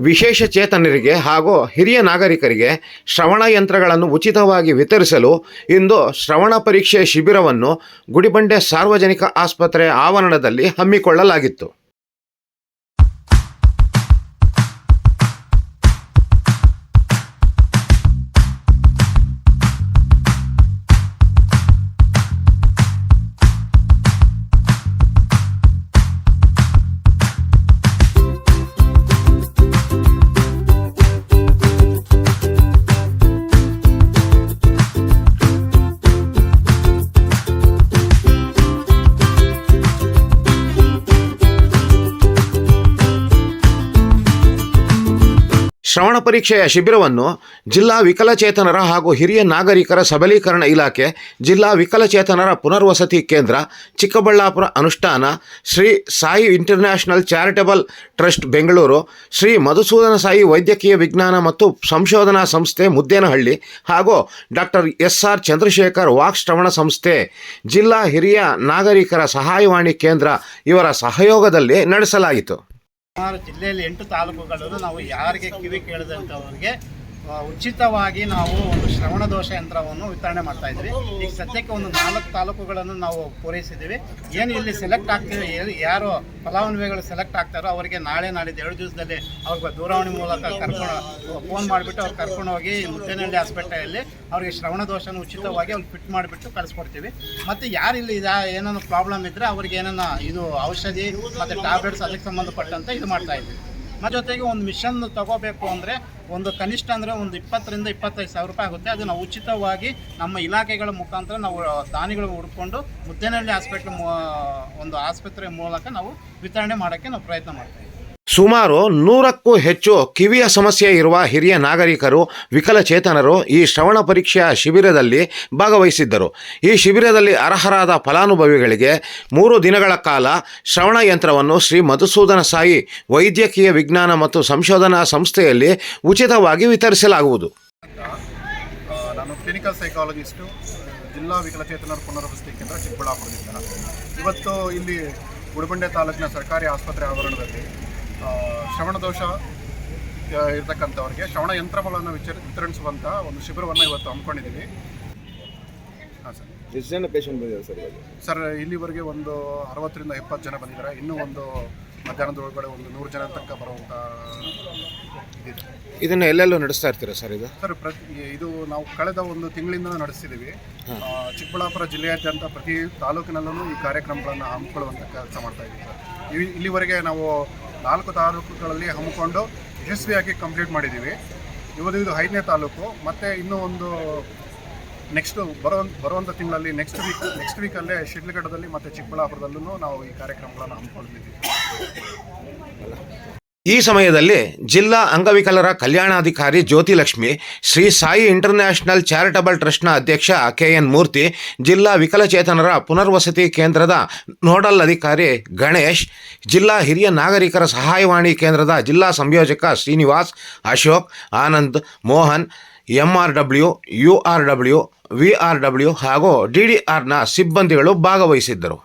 ವಿಶೇಷ ಚೇತನರಿಗೆ ಹಾಗೂ ಹಿರಿಯ ನಾಗರಿಕರಿಗೆ ಶ್ರವಣ ಯಂತ್ರಗಳನ್ನು ಉಚಿತವಾಗಿ ವಿತರಿಸಲು ಇಂದು ಶ್ರವಣ ಪರೀಕ್ಷೆ ಶಿಬಿರವನ್ನು ಗುಡಿಬಂಡೆ ಸಾರ್ವಜನಿಕ ಆಸ್ಪತ್ರೆ ಆವರಣದಲ್ಲಿ ಹಮ್ಮಿಕೊಳ್ಳಲಾಗಿತ್ತು. ಶ್ರವಣ ಪರೀಕ್ಷೆಯ ಶಿಬಿರವನ್ನು ಜಿಲ್ಲಾ ವಿಕಲಚೇತನರ ಹಾಗೂ ಹಿರಿಯ ನಾಗರಿಕರ ಸಬಲೀಕರಣ ಇಲಾಖೆ, ಜಿಲ್ಲಾ ವಿಕಲಚೇತನರ ಪುನರ್ವಸತಿ ಕೇಂದ್ರ, ಚಿಕ್ಕಬಳ್ಳಾಪುರ ಅನುಷ್ಠಾನ, Shri Sai international charitable trust Bengaluru, Shri Madhusudana Sai ವೈದ್ಯಕೀಯ ವಿಜ್ಞಾನ ಮತ್ತು ಸಂಶೋಧನಾ ಸಂಸ್ಥೆ ಮುದ್ದೇನಹಳ್ಳಿ ಹಾಗೂ ಡಾಕ್ಟರ್ ಎಸ್ ಆರ್ ಚಂದ್ರಶೇಖರ್ ವಾಕ್ ಶ್ರವಣ ಸಂಸ್ಥೆ, ಜಿಲ್ಲಾ ಹಿರಿಯ ನಾಗರಿಕರ ಸಹಾಯವಾಣಿ ಕೇಂದ್ರ ಇವರ ಸಹಯೋಗದಲ್ಲಿ ನಡೆಸಲಾಯಿತು. ಸುಮಾರು ಜಿಲ್ಲೆಯಲ್ಲಿ ಎಂಟು ತಾಲೂಕುಗಳನ್ನು ನಾವು ಯಾರಿಗೆ ಕಿವಿ ಕೇಳಿದಂಥವ್ರಿಗೆ ಉಚಿತವಾಗಿ ನಾವು ಒಂದು ಶ್ರವಣ ದೋಷ ಯಂತ್ರವನ್ನು ವಿತರಣೆ ಮಾಡ್ತಾ ಇದ್ವಿ. ಈಗ ಸದ್ಯಕ್ಕೆ ಒಂದು ನಾಲ್ಕು ತಾಲೂಕುಗಳನ್ನು ನಾವು ಪೂರೈಸಿದ್ದೀವಿ. ಏನು ಇಲ್ಲಿ ಸೆಲೆಕ್ಟ್ ಆಗ್ತೀವಿ ಯಾರು ಫಲಾನುಭವಿಗಳು ಸೆಲೆಕ್ಟ್ ಆಗ್ತಾರೋ ಅವರಿಗೆ ನಾಳೆ ನಾಳಿದ್ದು ಎರಡು ದಿವಸದಲ್ಲಿ ಅವ್ರಿಗೆ ದೂರವಾಣಿ ಮೂಲಕ ಕರ್ಕೊಂಡು ಫೋನ್ ಮಾಡಿಬಿಟ್ಟು ಅವ್ರು ಕರ್ಕೊಂಡು ಹೋಗಿ ಮುದ್ದೇನಹಳ್ಳಿ ಹಾಸ್ಪಿಟಲಲ್ಲಿ ಅವರಿಗೆ ಶ್ರವಣ ದೋಷನ ಉಚಿತವಾಗಿ ಅವ್ರಿಗೆ ಫಿಟ್ ಮಾಡಿಬಿಟ್ಟು ಕಳಿಸ್ಕೊಡ್ತೀವಿ. ಮತ್ತು ಯಾರು ಇಲ್ಲಿ ಇದಾ ಏನೇನು ಪ್ರಾಬ್ಲಮ್ ಇದ್ದರೆ ಅವ್ರಿಗೆ ಏನೇನು ಇದು ಔಷಧಿ ಮತ್ತು ಟ್ಯಾಬ್ಲೆಟ್ಸ್ ಅದಕ್ಕೆ ಸಂಬಂಧಪಟ್ಟಂತೆ ಇದು ಮಾಡ್ತಾ ಇದ್ವಿ. ಮತ್ತು ಜೊತೆಗೆ ಒಂದು ಮಿಷನ್ ತಗೋಬೇಕು ಅಂದರೆ ಒಂದು ಕನಿಷ್ಠ ಅಂದರೆ ಒಂದು ಇಪ್ಪತ್ತರಿಂದ ಇಪ್ಪತ್ತೈದು ಸಾವಿರ ರೂಪಾಯಿ ಆಗುತ್ತೆ. ಅದನ್ನು ಉಚಿತವಾಗಿ ನಮ್ಮ ಇಲಾಖೆಗಳ ಮುಖಾಂತರ ನಾವು ದಾನಿಗಳು ಹುಡ್ಕೊಂಡು ಮುದ್ದೇನಹಳ್ಳಿ ಹಾಸ್ಪಿಟ್ಲ್ ಒಂದು ಆಸ್ಪತ್ರೆ ಮೂಲಕ ನಾವು ವಿತರಣೆ ಮಾಡೋಕ್ಕೆ ನಾವು ಪ್ರಯತ್ನ ಮಾಡ್ತೀವಿ ಸುಮಾರು ನೂರಕ್ಕೂ ಹೆಚ್ಚು ಕಿವಿಯ ಸಮಸ್ಯೆ ಇರುವ ಹಿರಿಯ ನಾಗರಿಕರು, ವಿಕಲಚೇತನರು ಈ ಶ್ರವಣ ಪರೀಕ್ಷೆಯ ಶಿಬಿರದಲ್ಲಿ ಭಾಗವಹಿಸಿದ್ದರು. ಈ ಶಿಬಿರದಲ್ಲಿ ಅರ್ಹರಾದ ಫಲಾನುಭವಿಗಳಿಗೆ ಮೂರು ದಿನಗಳ ಕಾಲ ಶ್ರವಣ ಯಂತ್ರವನ್ನು ಶ್ರೀ ಮಧುಸೂದನ ಸಾಯಿ ವೈದ್ಯಕೀಯ ವಿಜ್ಞಾನ ಮತ್ತು ಸಂಶೋಧನಾ ಸಂಸ್ಥೆಯಲ್ಲಿ ಉಚಿತವಾಗಿ ವಿತರಿಸಲಾಗುವುದು. ನಾನು ಕ್ಲಿನಿಕಲ್ ಸೈಕಾಲಜಿಸ್ಟು, ಜಿಲ್ಲಾ ವಿಕಲಚೇತನರ ಪುನರ್ವಸತಿ ಕೇಂದ್ರ ಚಿಕ್ಕಬಳ್ಳಾಪುರದಿಂದ. ಇವತ್ತು ಇಲ್ಲಿ ಗುಡಬಂಡೆ ತಾಲೂಕಿನ ಸರ್ಕಾರಿ ಆಸ್ಪತ್ರೆ ಆವರಣದಲ್ಲಿ ಶ್ರವಣದೋಷ ದೋಷ ಇರ್ತಕ್ಕಂಥವ್ರಿಗೆ ಶ್ರವಣ ಯಂತ್ರಗಳನ್ನು ವಿಚರ ವಿತರಿಸುವಂಥ ಒಂದು ಶಿಬಿರವನ್ನು ಇವತ್ತು ಹಮ್ಮಿಕೊಂಡಿದ್ದೀವಿ. ಹಾಂ ಸರ್. ಎಷ್ಟು ಜನ ಪೇಷಂಟ್ ಬಂದಿದ್ದಾರೆ ಸರ್ ಸರ್ ಇಲ್ಲಿವರೆಗೆ ಒಂದು ಅರವತ್ತರಿಂದ ಎಪ್ಪತ್ತು ಜನ ಬಂದಿದ್ದಾರೆ. ಇನ್ನೂ ಒಂದು ಮಧ್ಯಾಹ್ನದ ಒಳಗಡೆ ಒಂದು ನೂರು ಜನ ತನಕ ಬರುವಂಥ ಇದನ್ನು ಎಲ್ಲೆಲ್ಲೂ ನಡೆಸ್ತಾ ಇರ್ತೀರಾ ಸರ್ ಇದು ಸರ್ ಪ್ರತಿ ಇದು ನಾವು ಕಳೆದ ಒಂದು ತಿಂಗಳಿಂದ ನಡೆಸ್ತಿದ್ದೀವಿ. ಚಿಕ್ಕಬಳ್ಳಾಪುರ ಜಿಲ್ಲೆಯಾದ್ಯಂತ ಪ್ರತಿ ತಾಲೂಕಿನಲ್ಲೂ ಈ ಕಾರ್ಯಕ್ರಮಗಳನ್ನು ಹಮ್ಮಿಕೊಳ್ಳುವಂಥ ಕೆಲಸ ಮಾಡ್ತಾ ಇದ್ದೀವಿ ಸರ್. ಇಲ್ಲಿವರೆಗೆ ನಾವು ನಾಲ್ಕು ತಾಲೂಕುಗಳಲ್ಲಿ ಹಮ್ಮಿಕೊಂಡು ಯಶಸ್ವಿಯಾಗಿ ಕಂಪ್ಲೀಟ್ ಮಾಡಿದ್ದೀವಿ. ಇವತ್ತು ಇದು ಐದನೇ ತಾಲೂಕು. ಮತ್ತು ಇನ್ನೂ ಒಂದು ನೆಕ್ಸ್ಟು ಬರೋ ಬರುವಂಥ ತಿಂಗಳಲ್ಲಿ ನೆಕ್ಸ್ಟ್ ವೀಕ್ ನೆಕ್ಸ್ಟ್ ವೀಕಲ್ಲೇ ಶಿಡ್ಲಘಟ್ಟದಲ್ಲಿ ಮತ್ತು ಚಿಕ್ಕಬಳ್ಳಾಪುರದಲ್ಲೂ ನಾವು ಈ ಕಾರ್ಯಕ್ರಮಗಳನ್ನು ಹಮ್ಮಿಕೊಂಡಿದ್ದೀವಿ. ಈ ಸಮಯದಲ್ಲಿ ಜಿಲ್ಲಾ ಅಂಗವಿಕಲರ ಕಲ್ಯಾಣಾಧಿಕಾರಿ ಜ್ಯೋತಿಲಕ್ಷ್ಮಿ, ಶ್ರೀ ಸಾಯಿ ಇಂಟರ್ನ್ಯಾಷನಲ್ ಚಾರಿಟಬಲ್ ಟ್ರಸ್ಟ್ನ ಅಧ್ಯಕ್ಷ ಕೆ ಎನ್ ಮೂರ್ತಿ, ಜಿಲ್ಲಾ ವಿಕಲಚೇತನರ ಪುನರ್ವಸತಿ ಕೇಂದ್ರದ ನೋಡಲ್ ಅಧಿಕಾರಿ ಗಣೇಶ್, ಜಿಲ್ಲಾ ಹಿರಿಯ ನಾಗರಿಕರ ಸಹಾಯವಾಣಿ ಕೇಂದ್ರದ ಜಿಲ್ಲಾ ಸಂಯೋಜಕ Srinivas, Ashok, Anand, Mohan M R W U R W V R W ಹಾಗೂ ಡಿ ಡಿ ಆರ್ನ ಸಿಬ್ಬಂದಿಗಳು ಭಾಗವಹಿಸಿದ್ದರು.